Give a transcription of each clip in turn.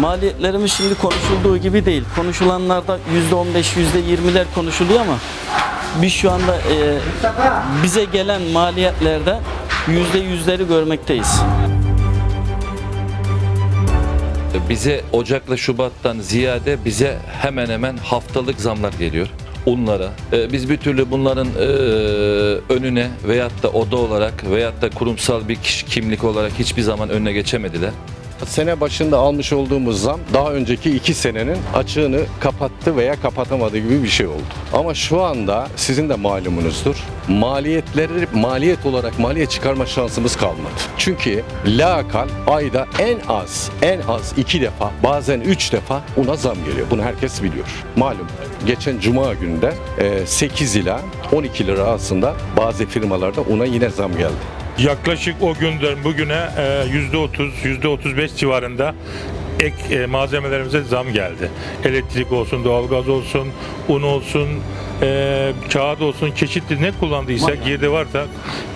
Maliyetlerimiz şimdi konuşulduğu gibi değil. Konuşulanlarda %15, %20'ler konuşuluyor ama biz şu anda e, bize gelen maliyetlerde %100'leri görmekteyiz. Bize Ocak'la Şubat'tan ziyade bize hemen hemen haftalık zamlar geliyor unlara. Ee, Biz bir türlü bunların e, önüne veyahut da oda olarak veyahut da kurumsal bir kişi kimlik olarak hiçbir zaman önüne geçemediler. Sene başında almış olduğumuz zam daha önceki iki senenin açığını kapattı veya kapatamadığı gibi bir şey oldu. Ama şu anda sizin de malumunuzdur. Maliyetleri maliyet olarak maliyet çıkarma şansımız kalmadı. Çünkü lakal ayda en az en az iki defa bazen üç defa una zam geliyor. Bunu herkes biliyor. Malum geçen cuma günde e, 8 ila 12 lira arasında bazı firmalarda una yine zam geldi. Yaklaşık o günden bugüne e, yüzde 30, yüzde 35 civarında ek e, malzemelerimize zam geldi. Elektrik olsun, doğalgaz olsun, un olsun, e, kağıt olsun, çeşitli ne kullandıysak, girdi varsa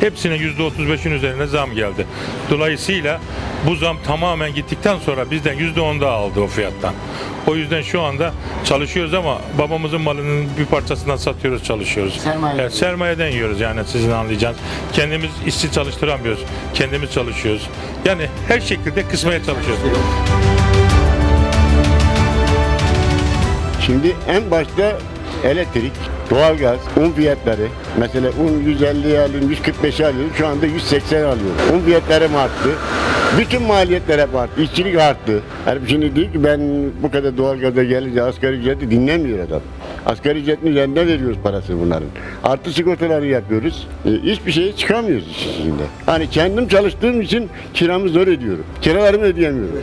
hepsine yüzde 35'in üzerine zam geldi. Dolayısıyla bu zam tamamen gittikten sonra bizden yüzde 10 daha aldı o fiyattan. O yüzden şu anda çalışıyoruz ama babamızın malının bir parçasından satıyoruz, çalışıyoruz. Sermaye. Evet, sermayeden yiyoruz yani sizin anlayacağınız. Kendimiz işçi çalıştıramıyoruz. Kendimiz çalışıyoruz. Yani her şekilde kısmaya çalışıyoruz. Şimdi en başta elektrik, doğalgaz, un fiyatları. Mesela un 150 alıyorum, 145 alıyorum. Şu anda 180 alıyorum. Un fiyatları mı arttı? Bütün maliyetler hep arttı. İşçilik arttı. Yani şimdi diyor ki ben bu kadar doğalgaza gelince asgari ücreti dinlemiyor adam. Asgari ücretin üzerinde veriyoruz parası bunların. Artı sigortaları yapıyoruz. E, hiçbir şeye çıkamıyoruz işin içinde. Hani kendim çalıştığım için kiramı zor ödüyorum. Kiralarımı ödeyemiyorum.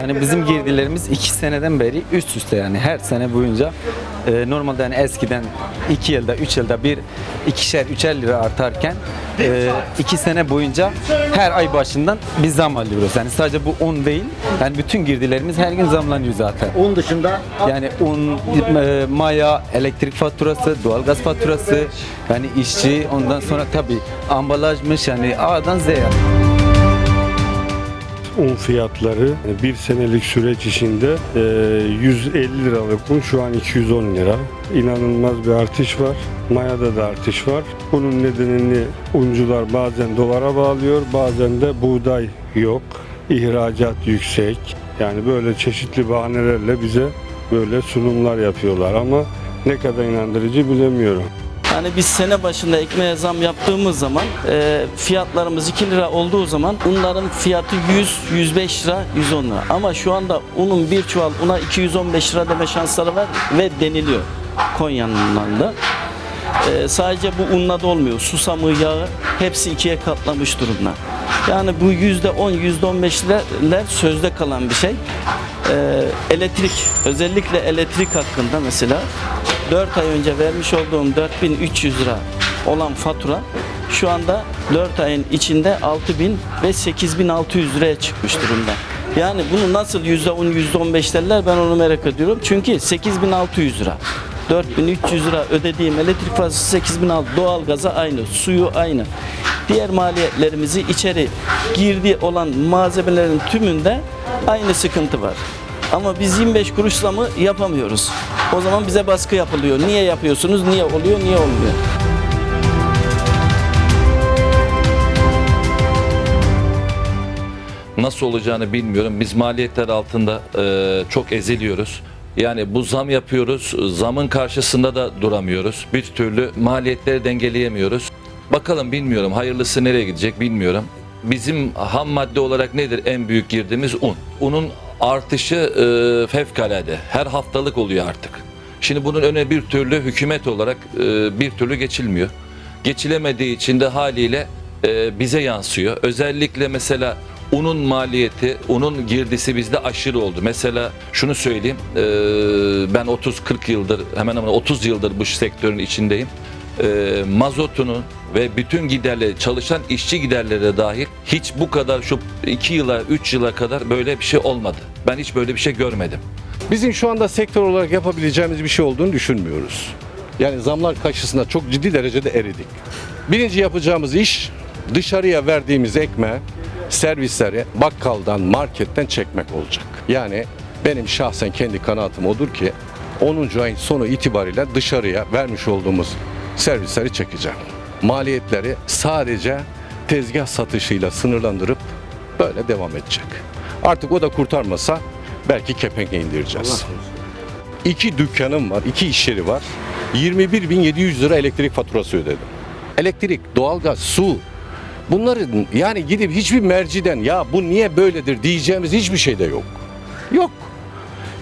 Yani bizim girdilerimiz iki seneden beri üst üste yani her sene boyunca e, normalde yani eskiden iki yılda üç yılda bir ikişer üçer lira artarken e, iki sene boyunca her ay başından biz zam alıyoruz. Yani sadece bu un değil yani bütün girdilerimiz her gün zamlanıyor zaten. Onun dışında Yani un, e, maya, elektrik faturası, doğalgaz faturası, yani işçi, ondan sonra tabii ambalajmış yani A'dan Z'ye. Un fiyatları bir senelik süreç içinde e, 150 liralık un şu an 210 lira. İnanılmaz bir artış var. Mayada da artış var. Bunun nedenini uncular bazen dolara bağlıyor, bazen de buğday yok. İhracat yüksek. Yani böyle çeşitli bahanelerle bize böyle sunumlar yapıyorlar ama ne kadar inandırıcı bilemiyorum. Yani biz sene başında ekmeğe zam yaptığımız zaman e, fiyatlarımız 2 lira olduğu zaman unların fiyatı 100, 105 lira, 110 lira. Ama şu anda unun bir çuval una 215 lira deme şansları var ve deniliyor Konya'nın da. E, sadece bu unla da olmuyor. Susamı, yağı hepsi ikiye katlamış durumda. Yani bu yüzde 10, yüzde 15 liralar sözde kalan bir şey. E, elektrik, özellikle elektrik hakkında mesela 4 ay önce vermiş olduğum 4300 lira olan fatura şu anda 4 ayın içinde 6000 ve 8600 liraya çıkmış durumda. Yani bunu nasıl %10 %15 derler ben onu merak ediyorum. Çünkü 8600 lira. 4300 lira ödediğim elektrik faturası 8600 doğalgaza aynı, suyu aynı. Diğer maliyetlerimizi içeri girdi olan malzemelerin tümünde aynı sıkıntı var. Ama biz 25 kuruşla mı yapamıyoruz. O zaman bize baskı yapılıyor. Niye yapıyorsunuz? Niye oluyor? Niye olmuyor? Nasıl olacağını bilmiyorum. Biz maliyetler altında e, çok eziliyoruz. Yani bu zam yapıyoruz. Zamın karşısında da duramıyoruz. Bir türlü maliyetleri dengeleyemiyoruz. Bakalım bilmiyorum. Hayırlısı nereye gidecek bilmiyorum. Bizim ham madde olarak nedir en büyük girdiğimiz un. Unun artışı e, fevkalade. Her haftalık oluyor artık. Şimdi bunun öne bir türlü hükümet olarak e, bir türlü geçilmiyor. Geçilemediği için de haliyle e, bize yansıyor. Özellikle mesela unun maliyeti, unun girdisi bizde aşırı oldu. Mesela şunu söyleyeyim, e, ben 30-40 yıldır, hemen hemen 30 yıldır bu sektörün içindeyim. E, mazotunun ve bütün giderleri, çalışan işçi giderleri de dahil hiç bu kadar şu 2 yıla, 3 yıla kadar böyle bir şey olmadı. Ben hiç böyle bir şey görmedim. Bizim şu anda sektör olarak yapabileceğimiz bir şey olduğunu düşünmüyoruz. Yani zamlar karşısında çok ciddi derecede eridik. Birinci yapacağımız iş dışarıya verdiğimiz ekmeği servislere bakkaldan, marketten çekmek olacak. Yani benim şahsen kendi kanaatim odur ki 10. ayın sonu itibariyle dışarıya vermiş olduğumuz servisleri çekeceğim. Maliyetleri sadece tezgah satışıyla sınırlandırıp böyle devam edecek. Artık o da kurtarmasa belki kepenke indireceğiz. İki dükkanım var, iki iş yeri var. 21.700 lira elektrik faturası ödedim. Elektrik, doğalgaz, su. Bunların yani gidip hiçbir merciden ya bu niye böyledir diyeceğimiz hiçbir şey de yok. Yok.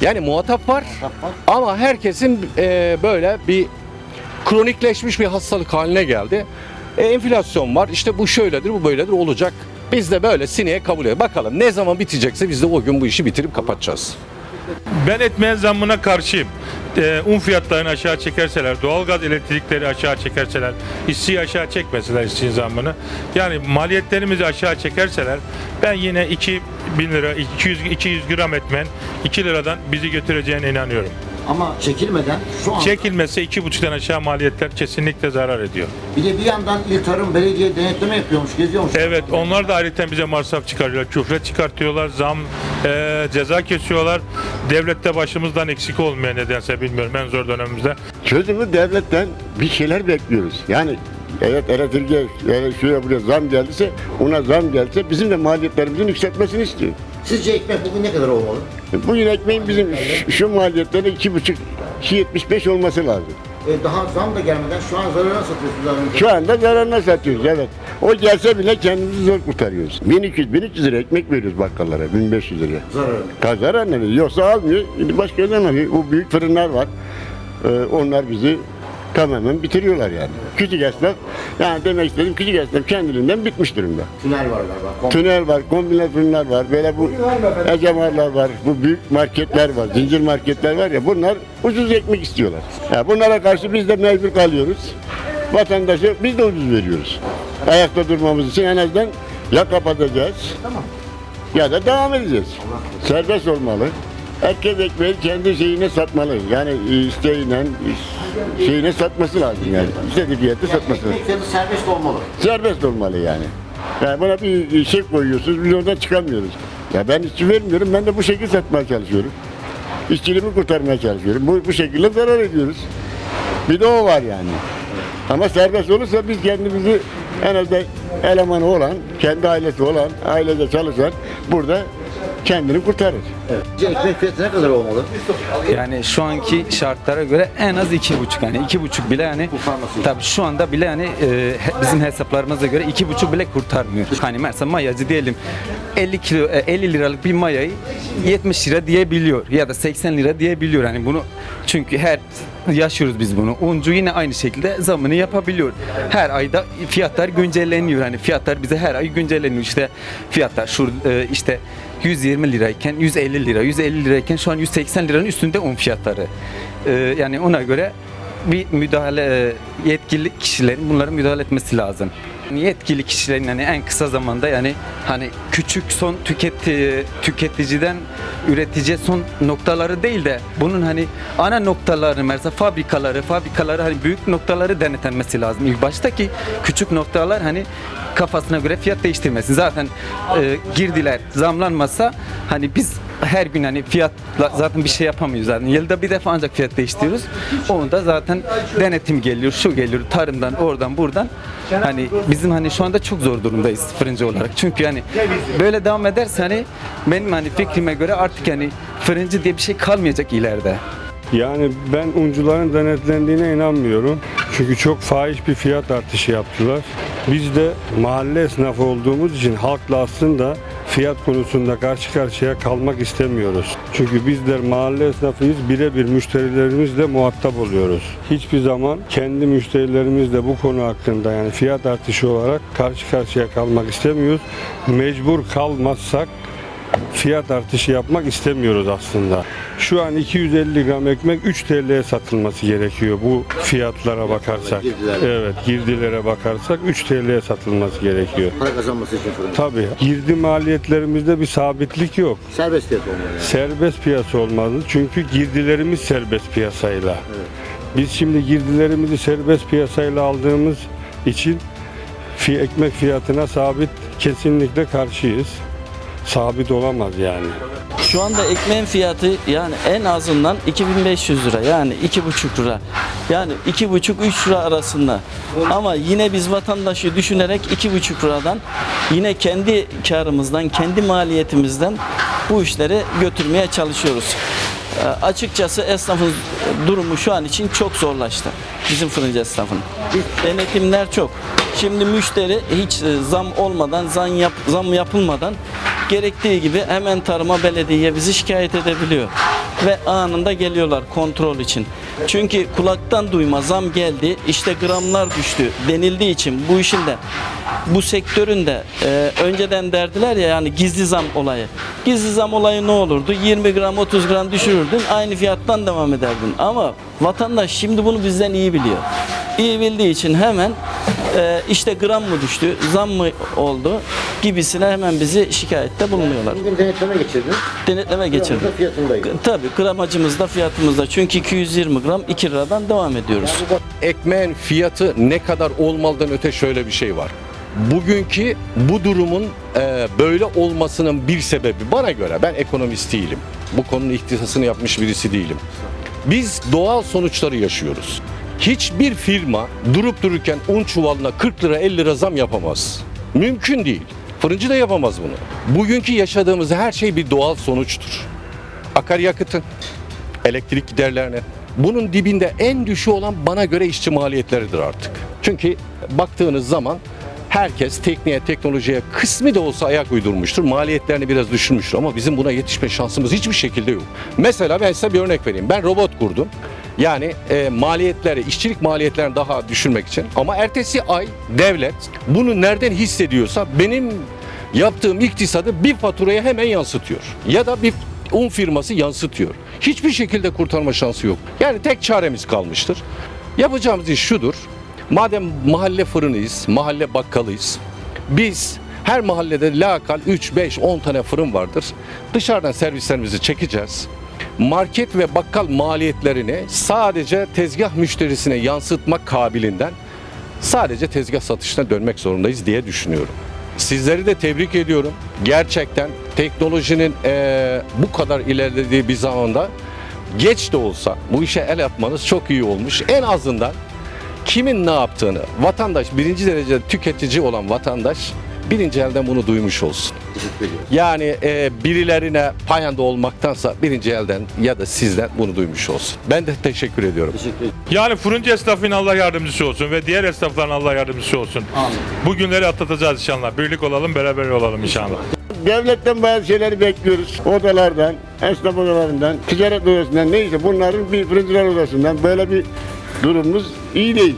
Yani muhatap var ama herkesin e, böyle bir kronikleşmiş bir hastalık haline geldi. E, enflasyon var işte bu şöyledir bu böyledir olacak. Biz de böyle sineye kabul ediyoruz. Bakalım ne zaman bitecekse biz de o gün bu işi bitirip kapatacağız. Ben etmeyen zammına karşıyım. Ee, un fiyatlarını aşağı çekerseler, doğalgaz elektrikleri aşağı çekerseler, işçiyi aşağı çekmeseler işçinin zammını. Yani maliyetlerimizi aşağı çekerseler ben yine 2 bin lira, 200, 200 gram etmen 2 liradan bizi götüreceğine inanıyorum. Ama çekilmeden şu an Çekilmese 2,5'tan aşağı maliyetler kesinlikle zarar ediyor. bir de bir yandan İl Tarım Belediye denetleme yapıyormuş, geziyormuş. Evet onlar da ayrıca bize masraf çıkarıyorlar. Küfret çıkartıyorlar, zam, e, ceza kesiyorlar. Devlette başımızdan eksik olmuyor nedense bilmiyorum en zor dönemimizde. Çözümü devletten bir şeyler bekliyoruz. Yani evet elektriğe, yani şuraya buraya zam geldiyse ona zam gelse bizim de maliyetlerimizin yükseltmesini istiyor. Sizce ekmek bugün ne kadar olmalı? Bugün ekmeğin bizim şu- şu maliyetleri iki buçuk, 2.75 olması lazım. E, daha zam da gelmeden şu an zararına satıyorsunuz aranızda. Şu anda zararına satıyoruz evet. O gelse bile kendimizi zor kurtarıyoruz. 1200, 1300 lira ekmek veriyoruz bakkallara, 1500 lira. Zararına. Kazaran ne? Yoksa almıyor. Başka yerden alıyor. O büyük fırınlar var. Ee, onlar bizi tamamen bitiriyorlar yani. Küçük esnaf, yani demek istedim küçük esnaf kendiliğinden bitmiş durumda. Tünel var galiba. Tünel var, kombine fırınlar var, böyle bu ecemarlar var, bu büyük marketler var, zincir marketler var ya bunlar ucuz ekmek istiyorlar. Ya bunlara karşı biz de mecbur kalıyoruz. Vatandaşa biz de ucuz veriyoruz. Ayakta durmamız için en azından ya kapatacağız ya da devam edeceğiz. Serbest olmalı. Herkes ekmeği kendi şeyine satmalı. Yani isteğiyle şeyine satması lazım yani. İstediği fiyatı satması lazım Ekmek fiyatı serbest olmalı. serbest olmalı yani. Yani buna bir şey koyuyorsunuz, biz oradan çıkamıyoruz. Ya ben işçi vermiyorum, ben de bu şekilde satmaya çalışıyorum. İşçiliğimi kurtarmaya çalışıyorum. Bu, bu şekilde zarar ediyoruz. Bir de o var yani. Ama serbest olursa biz kendimizi en azından elemanı olan, kendi ailesi olan, ailede çalışan burada kendini kurtarır. Ekmek fiyatı ne kadar olmalı? Yani şu anki şartlara göre en az iki buçuk yani iki buçuk bile yani tabii şu anda bile yani e, bizim hesaplarımıza göre iki buçuk bile kurtarmıyor. Hani mesela mayacı diyelim 50 kilo e, 50 liralık bir mayayı 70 lira diyebiliyor ya da 80 lira diyebiliyor. hani bunu çünkü her yaşıyoruz biz bunu. Uncu yine aynı şekilde zamını yapabiliyor. Her ayda fiyatlar güncelleniyor. Hani fiyatlar bize her ay güncelleniyor. İşte fiyatlar şu e, işte 120 lirayken 150 lira, 150 lirayken şu an 180 liranın üstünde un fiyatları. Ee, yani ona göre bir müdahale e, yetkili kişilerin bunlara müdahale etmesi lazım. Yetkili kişilerin yani en kısa zamanda yani hani küçük son tüketi tüketiciden üreticiye son noktaları değil de bunun hani ana noktaları mesela fabrikaları fabrikaları hani büyük noktaları denetlenmesi lazım. İlk başta ki küçük noktalar hani kafasına göre fiyat değiştirmesin. Zaten e, girdiler zamlanmasa hani biz her gün hani fiyatla zaten bir şey yapamıyoruz zaten. Yılda bir defa ancak fiyat değiştiriyoruz. Onu da zaten denetim geliyor, şu geliyor, tarımdan, oradan, buradan. Hani bizim hani şu anda çok zor durumdayız fırıncı olarak. Çünkü hani böyle devam ederse hani benim hani fikrime göre artık hani fırıncı diye bir şey kalmayacak ileride. Yani ben uncuların denetlendiğine inanmıyorum. Çünkü çok fahiş bir fiyat artışı yaptılar. Biz de mahalle esnafı olduğumuz için halkla aslında fiyat konusunda karşı karşıya kalmak istemiyoruz. Çünkü bizler mahalle esnafıyız, birebir müşterilerimizle muhatap oluyoruz. Hiçbir zaman kendi müşterilerimizle bu konu hakkında yani fiyat artışı olarak karşı karşıya kalmak istemiyoruz. Mecbur kalmazsak fiyat artışı yapmak istemiyoruz aslında. Şu an 250 gram ekmek 3 TL'ye satılması gerekiyor bu fiyatlara bakarsak. Evet, girdilere bakarsak 3 TL'ye satılması gerekiyor. Para kazanması için fırın. Tabii girdi maliyetlerimizde bir sabitlik yok. Serbest fiyat olmalı yani. Serbest piyasa olmalı çünkü girdilerimiz serbest piyasayla. Biz şimdi girdilerimizi serbest piyasayla aldığımız için fi- ekmek fiyatına sabit kesinlikle karşıyız. Sabit olamaz yani. Şu anda ekmeğin fiyatı yani en azından 2500 lira yani 2,5 lira. Yani 2,5-3 lira arasında. Ama yine biz vatandaşı düşünerek 2,5 liradan yine kendi karımızdan, kendi maliyetimizden bu işleri götürmeye çalışıyoruz. Ee, açıkçası esnafın durumu şu an için çok zorlaştı. Bizim fırıncı esnafın. Denetimler çok. Şimdi müşteri hiç e, zam olmadan, zam, yap, zam yapılmadan gerektiği gibi hemen tarıma belediyeye bizi şikayet edebiliyor. Ve anında geliyorlar kontrol için. Çünkü kulaktan duyma zam geldi, işte gramlar düştü denildiği için bu işin de bu sektörün de e, önceden derdiler ya yani gizli zam olayı. Gizli zam olayı ne olurdu? 20 gram 30 gram düşürürdün aynı fiyattan devam ederdin. Ama vatandaş şimdi bunu bizden iyi biliyor. İyi bildiği için hemen e, işte gram mı düştü, zam mı oldu gibisine hemen bizi şikayette bulunuyorlar. Bugün denetleme geçirdiniz. Denetleme geçirdik. Gramında fiyatındaydı. Tabii gramajımızda fiyatımızda çünkü 220 gram 2 liradan devam ediyoruz. ekmeğin fiyatı ne kadar olmalıdan öte şöyle bir şey var. Bugünkü bu durumun e, böyle olmasının bir sebebi bana göre ben ekonomist değilim. Bu konunun ihtisasını yapmış birisi değilim. Biz doğal sonuçları yaşıyoruz. Hiçbir firma durup dururken un çuvalına 40 lira 50 lira zam yapamaz. Mümkün değil. Fırıncı da yapamaz bunu. Bugünkü yaşadığımız her şey bir doğal sonuçtur. Akaryakıtın, elektrik giderlerine. Bunun dibinde en düşüğü olan bana göre işçi maliyetleridir artık. Çünkü baktığınız zaman herkes tekniğe, teknolojiye kısmi de olsa ayak uydurmuştur. Maliyetlerini biraz düşürmüştür ama bizim buna yetişme şansımız hiçbir şekilde yok. Mesela ben size bir örnek vereyim. Ben robot kurdum. Yani e, maliyetleri, işçilik maliyetlerini daha düşürmek için. Ama ertesi ay devlet bunu nereden hissediyorsa benim yaptığım iktisadı bir faturaya hemen yansıtıyor. Ya da bir un firması yansıtıyor. Hiçbir şekilde kurtarma şansı yok. Yani tek çaremiz kalmıştır. Yapacağımız iş şudur. Madem mahalle fırınıyız, mahalle bakkalıyız. Biz her mahallede lakal 3, 5, 10 tane fırın vardır. Dışarıdan servislerimizi çekeceğiz. Market ve bakkal maliyetlerini sadece tezgah müşterisine yansıtmak kabilinden sadece tezgah satışına dönmek zorundayız diye düşünüyorum. Sizleri de tebrik ediyorum. Gerçekten teknolojinin eee, bu kadar ilerlediği bir zamanda geç de olsa bu işe el atmanız çok iyi olmuş. En azından kimin ne yaptığını vatandaş birinci derece tüketici olan vatandaş birinci elden bunu duymuş olsun. Yani e, birilerine payanda olmaktansa birinci elden ya da sizden bunu duymuş olsun. Ben de teşekkür ediyorum. Yani fırıncı esnafın Allah yardımcısı olsun ve diğer esnafların Allah yardımcısı olsun. Bu günleri atlatacağız inşallah. Birlik olalım, beraber olalım inşallah. Devletten bazı şeyleri bekliyoruz. Odalardan, esnaf odalarından, ticaret odasından neyse bunların bir fırıncılar odasından böyle bir durumumuz iyi değil.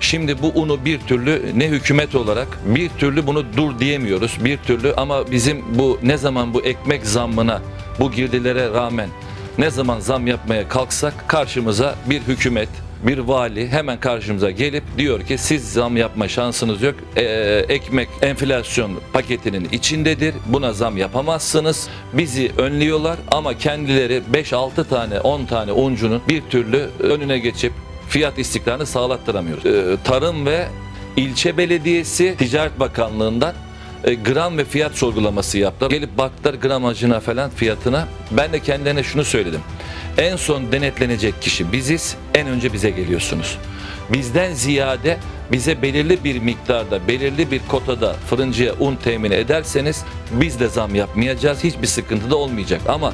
Şimdi bu unu bir türlü ne hükümet olarak bir türlü bunu dur diyemiyoruz. Bir türlü ama bizim bu ne zaman bu ekmek zammına bu girdilere rağmen ne zaman zam yapmaya kalksak karşımıza bir hükümet bir vali hemen karşımıza gelip diyor ki siz zam yapma şansınız yok. Ee, ekmek enflasyon paketinin içindedir. Buna zam yapamazsınız. Bizi önlüyorlar ama kendileri 5-6 tane 10 tane uncunun bir türlü önüne geçip fiyat istikrarını sağlattıramıyoruz. Ee, Tarım ve ilçe belediyesi Ticaret Bakanlığı'ndan e, gram ve fiyat sorgulaması yaptılar. Gelip baktılar gramajına falan fiyatına. Ben de kendilerine şunu söyledim. En son denetlenecek kişi biziz. En önce bize geliyorsunuz. Bizden ziyade bize belirli bir miktarda, belirli bir kotada fırıncıya un temin ederseniz biz de zam yapmayacağız. Hiçbir sıkıntı da olmayacak. Ama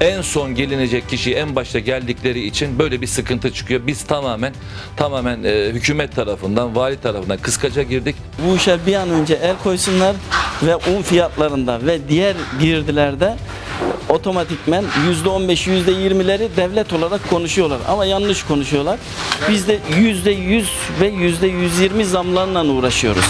en son gelinecek kişi en başta geldikleri için böyle bir sıkıntı çıkıyor. Biz tamamen tamamen e, hükümet tarafından, vali tarafından kıskaca girdik. Bu işe bir an önce el koysunlar ve un fiyatlarında ve diğer girdilerde otomatikmen %15, %20'leri devlet olarak konuşuyorlar ama yanlış konuşuyorlar. Biz de %100 ve %120 zamlarla uğraşıyoruz.